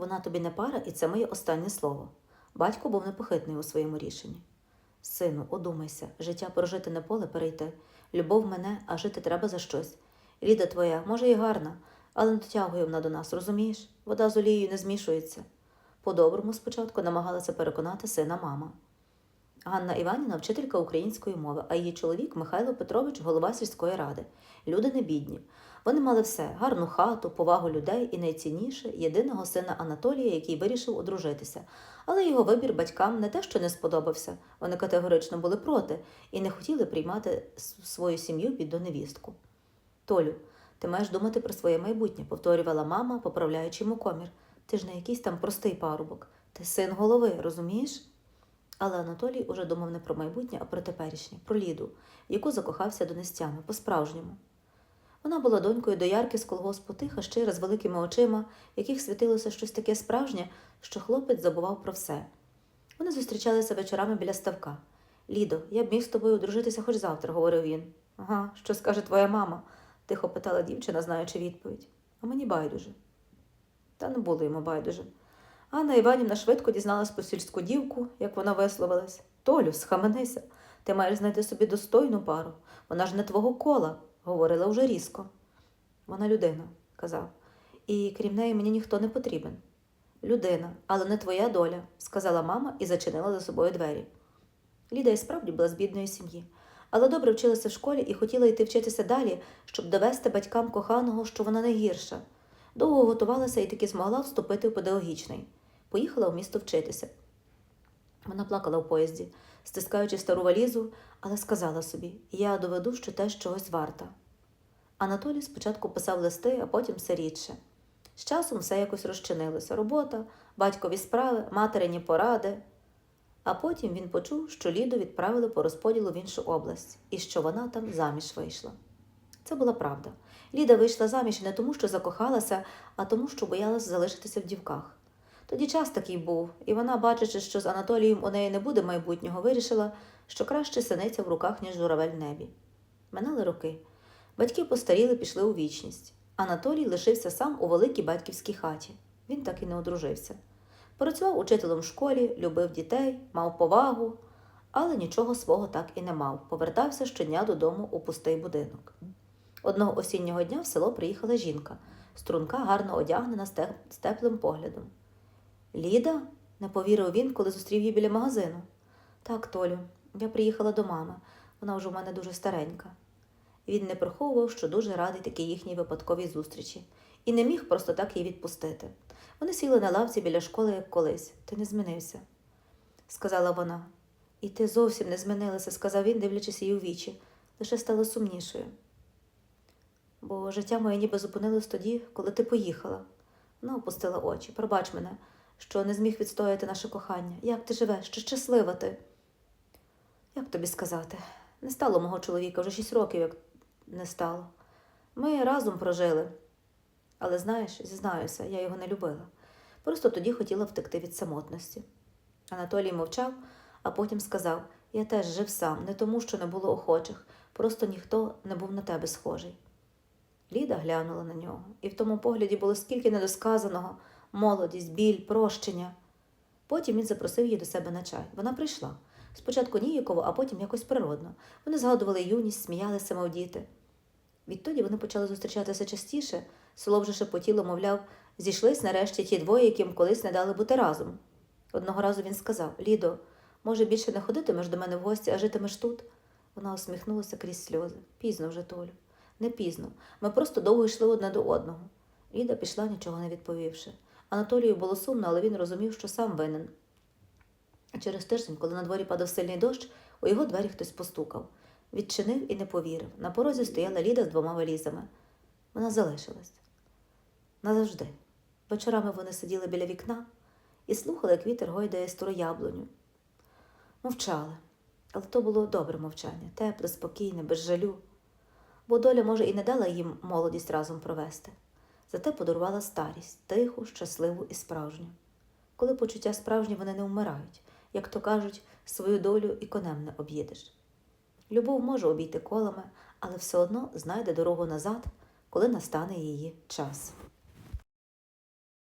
Вона тобі не пара, і це моє останнє слово. Батько був непохитний у своєму рішенні. Сину, одумайся, життя прожити не поле перейти. Любов мене, а жити треба за щось. Ріда твоя, може, і гарна, але не дотягує вона до нас, розумієш? Вода з олією не змішується. По-доброму спочатку намагалася переконати сина мама. Ганна Іванівна вчителька української мови, а її чоловік Михайло Петрович голова сільської ради. Люди не бідні. Вони мали все гарну хату, повагу людей і найцінніше єдиного сина Анатолія, який вирішив одружитися. Але його вибір батькам не те, що не сподобався. Вони категорично були проти і не хотіли приймати свою сім'ю під доневістку. Толю, ти маєш думати про своє майбутнє, повторювала мама, поправляючи йому комір. Ти ж не якийсь там простий парубок. Ти син голови, розумієш? Але Анатолій уже думав не про майбутнє, а про теперішнє, про Ліду, яку закохався донестями, по-справжньому. Вона була донькою доярки з колгоспу тиха, щира, з великими очима, в яких світилося щось таке справжнє, що хлопець забував про все. Вони зустрічалися вечорами біля ставка. Лідо, я б міг з тобою одружитися хоч завтра, говорив він. Ага, що скаже твоя мама? тихо питала дівчина, знаючи відповідь. А мені байдуже. Та не було йому байдуже. Анна Іванівна швидко дізналась про сільську дівку, як вона висловилась. Толю, схаменися, ти маєш знайти собі достойну пару. Вона ж не твого кола, говорила вже різко. Вона людина, казав, і крім неї мені ніхто не потрібен. Людина, але не твоя доля, сказала мама і зачинила за собою двері. Ліда і справді була з бідної сім'ї, але добре вчилася в школі і хотіла йти вчитися далі, щоб довести батькам коханого, що вона не гірша. Довго готувалася і таки змогла вступити в педагогічний. Поїхала в місто вчитися. Вона плакала в поїзді, стискаючи стару валізу, але сказала собі: я доведу, що теж чогось варта. Анатолій спочатку писав листи, а потім все рідше. З часом все якось розчинилося робота, батькові справи, материні поради. А потім він почув, що Ліду відправили по розподілу в іншу область і що вона там заміж вийшла. Це була правда. Ліда вийшла заміж не тому, що закохалася, а тому, що боялась залишитися в дівках. Тоді час такий був, і вона, бачачи, що з Анатолієм у неї не буде майбутнього, вирішила, що краще синиця в руках, ніж журавель в небі. Минали роки. Батьки постаріли, пішли у вічність. Анатолій лишився сам у великій батьківській хаті. Він так і не одружився. Працював учителем в школі, любив дітей, мав повагу, але нічого свого так і не мав. Повертався щодня додому у пустий будинок. Одного осіннього дня в село приїхала жінка, струнка, гарно одягнена з теплим поглядом. Ліда? не повірив він, коли зустрів її біля магазину. Так, Толю, я приїхала до мами. Вона вже у мене дуже старенька. Він не приховував, що дуже радий такій їхній випадковій зустрічі, і не міг просто так її відпустити. Вони сіли на лавці біля школи, як колись. Ти не змінився, сказала вона. І ти зовсім не змінилася, сказав він, дивлячись її у вічі, лише стало сумнішою. Бо життя моє ніби зупинилось тоді, коли ти поїхала. Вона опустила очі. Пробач мене, що не зміг відстояти наше кохання. Як ти живеш? Чи щаслива ти? Як тобі сказати? Не стало мого чоловіка вже шість років, як не стало. Ми разом прожили. Але знаєш, зізнаюся, я його не любила. Просто тоді хотіла втекти від самотності. Анатолій мовчав, а потім сказав: Я теж жив сам, не тому, що не було охочих, просто ніхто не був на тебе схожий. Ліда глянула на нього, і в тому погляді було скільки недосказаного, молодість, біль, прощення. Потім він запросив її до себе на чай. Вона прийшла. Спочатку ніяково, а потім якось природно. Вони згадували юність, сміялися, мов діти. Відтоді вони почали зустрічатися частіше. Село вже шепотіло, мовляв, зійшлись нарешті ті двоє, яким колись не дали бути разом. Одного разу він сказав: Лідо, може, більше не ходитимеш до мене в гості, а житимеш тут? Вона усміхнулася крізь сльози. Пізно вже, Толю. Не пізно. Ми просто довго йшли одне до одного. Ліда пішла, нічого не відповівши. Анатолію було сумно, але він розумів, що сам винен. Через тиждень, коли на дворі падав сильний дощ, у його двері хтось постукав. Відчинив і не повірив. На порозі стояла Ліда з двома валізами. Вона залишилась. Назавжди. Вечорами вони сиділи біля вікна і слухали, як вітер гойдає стару яблуню. Мовчали, але то було добре мовчання, тепле, спокійне, без жалю. Бо доля, може, і не дала їм молодість разом провести, зате подарувала старість, тиху, щасливу і справжню. Коли почуття справжні, вони не вмирають, як то кажуть, свою долю і конем не об'їдеш. Любов може обійти колами, але все одно знайде дорогу назад, коли настане її час.